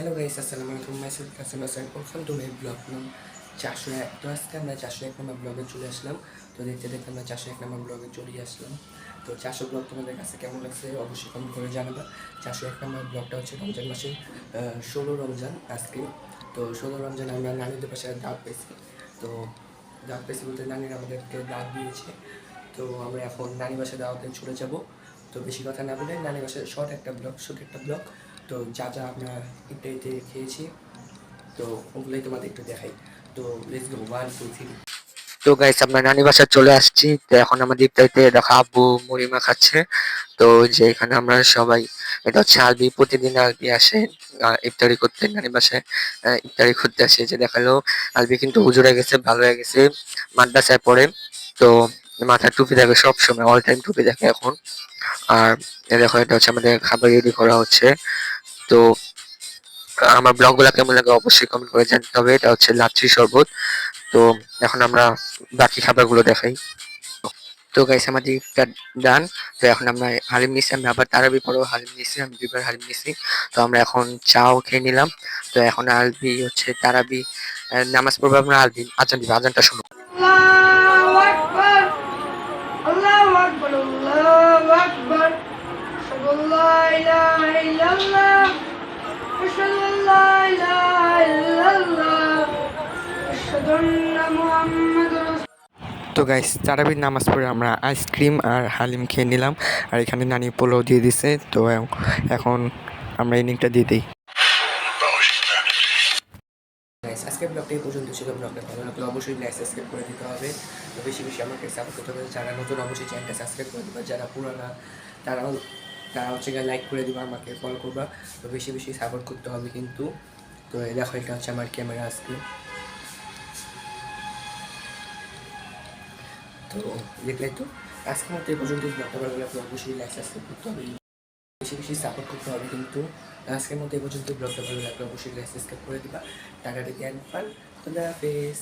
Hello guys, আসসালামু আলাইকুম। Myself Kasim Hasan welcome to my blog নাম চারশো এক তো আজকে আমরা চারশো এক নম্বর ব্লগে চলে আসলাম। তো দেখতে দেখতে আমরা চারশো এক নম্বর ব্লগে চলে আসলাম। তো চারশো ব্লগ তোমাদের কাছে কেমন লাগছে অবশ্যই কমেন্ট করে জানাবা। চারশো এক নম্বর ব্লগটা হচ্ছে রমজান মাসের ষোলো রমজান আজকে। তো ষোলো রমজান আমরা নানিদের পাশে দাঁত পেয়েছি তো দাঁত পেয়েছি বলতে নানির আমাদেরকে দাঁত দিয়েছে। তো আমরা এখন নানি বাসায় দাওয়াতে চলে যাব। তো বেশি কথা না বলে নানি বাসায় শর্ট একটা ব্লগ ছোট একটা ব্লগ তো যা যা আমরা ইত্যাদিতে খেয়েছি, তো ওগুলোই তোমাদের একটু দেখাই। তো let's go one two three তো গাইস আমরা নানি বাসায় চলে আসছি, তো এখন আমাদের ইফতারিতে দেখো আব্বু মুড়িমা খাচ্ছে তো যে এখানে আমরা সবাই, এটা হচ্ছে আলবি প্রতিদিন আলবি আসে ইফতারি করতে, নানি বাসায় ইফতারি করতে আসে। যে দেখাল আলবি কিন্তু হুজুরে গেছে, ভালো হয়ে গেছে, মাদ্রাসায় পড়ে। তো মাথায় টুপি থাকে সব সময় অল টাইম টুপি থাকে এখন। আর দেখো, এটা হচ্ছে আমাদের খাবার রেডি করা হচ্ছে। তো আমার ব্লগগুলো কেমন লাগে অবশ্যই কমেন্ট করে জানতে হবে। এটা হচ্ছে লাচ্ছি শরবত। তো এখন আমরা বাকি খাবারগুলো দেখাই। তো গাইস আমাদের ইফতার ডান তো এখন আমরা হালিম নিছি আমি আবার তারাবি পরেও হালিম নিছি, আমি দুইবার হালিম নিছি। তো আমরা এখন চাও খেয়ে নিলাম। তো এখন আলবি হচ্ছে তারাবি। নামাজ পড়বে আমরা আলবি। আজান দিবে, আজানটা শুনো তো গাইস তারাবির নামাজ পড়ে আমরা আইসক্রিম আর হালিম খেয়ে নিলাম। আর এখানে নানি পোলাও দিয়ে দিছে, তো এখন আমরা ইনিংটা দিয়ে দিই। আজকের ব্লগটা এই পর্যন্ত ছিল। ব্লগটা ভালো লাগলে অবশ্যই লাইক সাবস্ক্রাইব করে দিতে হবে। তো বেশি বেশি আমাকে সাপোর্ট করতে হবে। যারা নতুন, অবশ্যই চ্যানেলটা সাবস্ক্রাইব করে দেবে। যারা পুরানা, তারাও তারা হচ্ছে গিয়ে লাইক করে দিবা, আমাকে ফলো করবা। তো বেশি বেশি সাপোর্ট করতে হবে কিন্তু। তো দেখো, এটা হচ্ছে আমার ক্যামেরা আজকে। তো দেখলাই তো। আজকে মতো এই পর্যন্ত ব্লগটা ভালো লাগলে অবশ্যই লাইক সাবস্ক্রাইব করতে হবে। বেশি বেশি সাপোর্ট করতে হবে কিন্তু, আজকের মতো এই পর্যন্ত ব্লগটা ভালো লাগলে অবশ্যই লাইক সাবস্ক্রাইব করে দিবা। টাকাটা জ্ঞান পান খুদা হাফেজ।